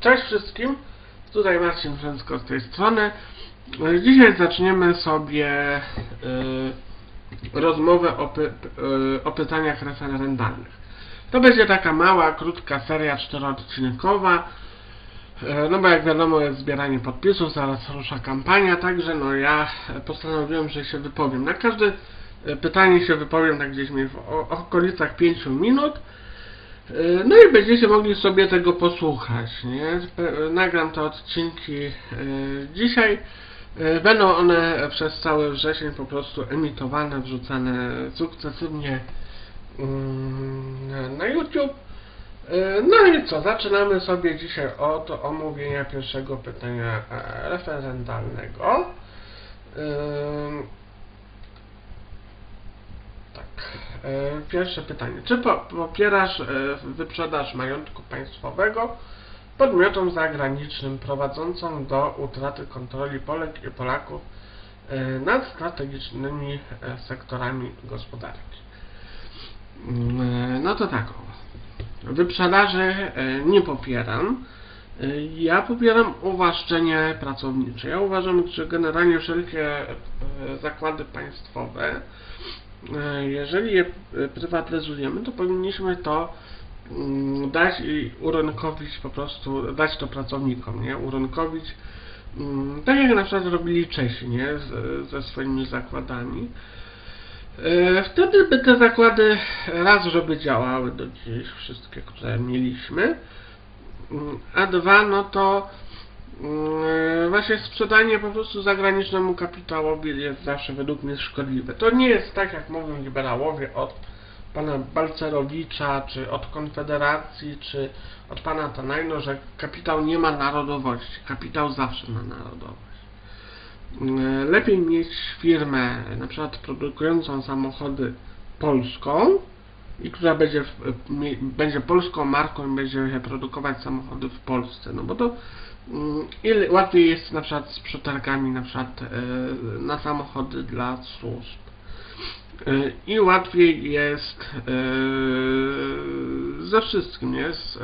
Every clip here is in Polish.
Cześć wszystkim, tutaj Marcin Brzęsko z tej strony. E, Dzisiaj zaczniemy sobie y, rozmowę o, py, y, o pytaniach referendalnych. To będzie taka mała, krótka seria czteroodcinkowa. No bo jak wiadomo jest zbieranie podpisów, zaraz rusza kampania, także no ja postanowiłem, że się wypowiem. Na każde pytanie się wypowiem tak gdzieś mniej w okolicach 5 minut. E, No i będziecie mogli sobie tego posłuchać, nie? Nagram te odcinki e, dzisiaj. E, Będą one przez cały wrzesień po prostu emitowane, wrzucane sukcesywnie mm, na- YouTube. No i co, zaczynamy sobie dzisiaj od omówienia pierwszego pytania e, referendalnego. E, Pierwsze pytanie. Czy po, popierasz e, wyprzedaż majątku państwowego podmiotom zagranicznym prowadzącą do utraty kontroli Polek i Polaków e, nad strategicznymi sektorami gospodarki? Mm, No to tak. Wyprzedaży nie popieram. Ja popieram uwłaszczenie pracownicze. Ja uważam, że generalnie wszelkie zakłady państwowe, jeżeli je e, prywatyzujemy, to powinniśmy to mm, dać i urynkowić po prostu, dać to pracownikom, nie? Urynkowić, mm, tak jak na przykład robili Czesi, nie? Ze swoimi zakładami. E, Wtedy by te zakłady raz, żeby działały do dziś, wszystkie, które mieliśmy, Mm, a dwa, no to właśnie sprzedanie po prostu zagranicznemu kapitałowi jest zawsze według mnie szkodliwe. To nie jest tak, jak mówią liberałowie od pana Balcerowicza, czy od Konfederacji, czy od pana Tanajno, że kapitał nie ma narodowości. Kapitał zawsze ma narodowość. Mm, Lepiej mieć firmę, na przykład produkującą samochody polską i która będzie, będzie polską marką i będzie produkować samochody w Polsce, no bo to mm, ile łatwiej jest na przykład z przetargami na przykład e, na samochody dla służb. E, I łatwiej jest e, ze wszystkim, jest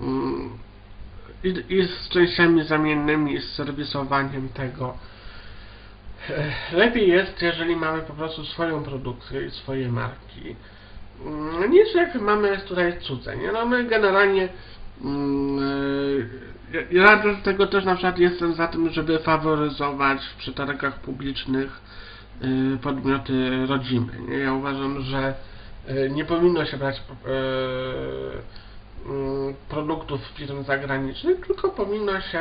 mm, i, i z częściami zamiennymi, i z serwisowaniem tego. Lepiej jest, jeżeli mamy po prostu swoją produkcję i swoje marki, mm, niż jak mamy tutaj cudze, nie? No my generalnie e, ja- ja do tego też na przykład jestem za tym, żeby faworyzować w przetargach publicznych e, podmioty rodzime, nie? Ja uważam, że e, nie powinno się brać e, mm, produktów firm zagranicznych, tylko powinno się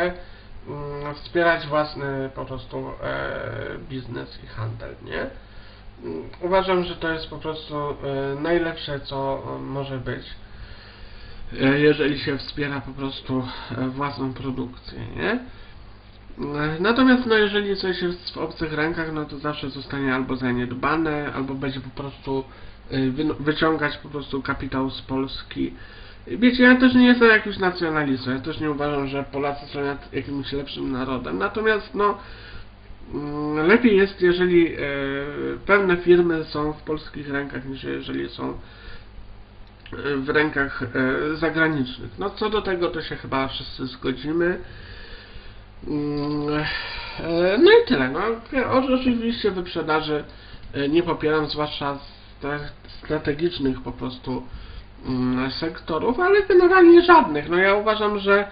mm, wspierać własny po prostu e, biznes i handel, nie? Mm, Uważam, że to jest po prostu e, najlepsze, co e, może być, e, jeżeli się wspiera po prostu własną produkcję, nie? Natomiast no, jeżeli coś jest w obcych rękach, no to zawsze zostanie albo zaniedbane, albo będzie po prostu wyciągać po prostu kapitał z Polski. Wiecie, ja też nie jestem jakimś nacjonalistą, ja też nie uważam, że Polacy są jak- jakimś lepszym narodem. Natomiast no, lepiej jest, jeżeli e, pewne firmy są w polskich rękach, niż jeżeli są e, w rękach e, zagranicznych. No co do tego to się chyba wszyscy zgodzimy. Mm, No i tyle. No, oczywiście wyprzedaży nie popieram, zwłaszcza stra- strategicznych po prostu mm, sektorów, ale generalnie żadnych. No ja uważam, że mm,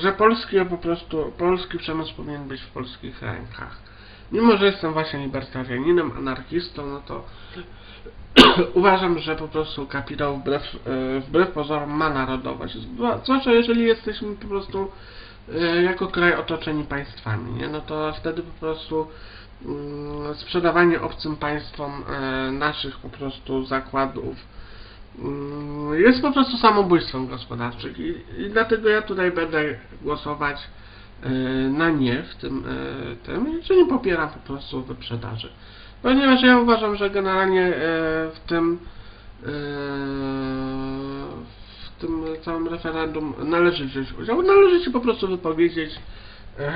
że polski po prostu polski przemysł powinien być w polskich rękach. Mimo, że jestem właśnie libertarianinem, anarchistą, no to uważam, że po prostu kapitał wbrew, e, wbrew pozorom ma narodowość. Zwła- Zwłaszcza jeżeli jesteśmy po prostu e, jako kraj otoczeni państwami, nie? No to wtedy po prostu mm, sprzedawanie obcym państwom e, naszych po prostu zakładów mm, jest po prostu samobójstwem gospodarczym i, i dlatego ja tutaj będę głosować e, na nie w tym, e, tym, nie popieram po prostu wyprzedaży. Ponieważ ja uważam, że generalnie e, w tym w tym całym referendum należy wziąć udział. Należy się po prostu wypowiedzieć,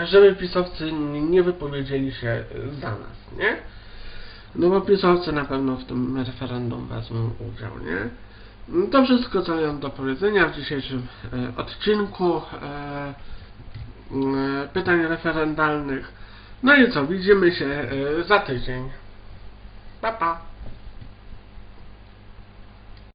żeby pisowcy nie wypowiedzieli się za nas, nie? No bo pisowcy na pewno w tym referendum wezmą udział, nie? Mm, To wszystko, co miałem do powiedzenia w dzisiejszym e, odcinku e, mm, pytań referendalnych. No i co, widzimy się e, za tydzień. Pa, pa.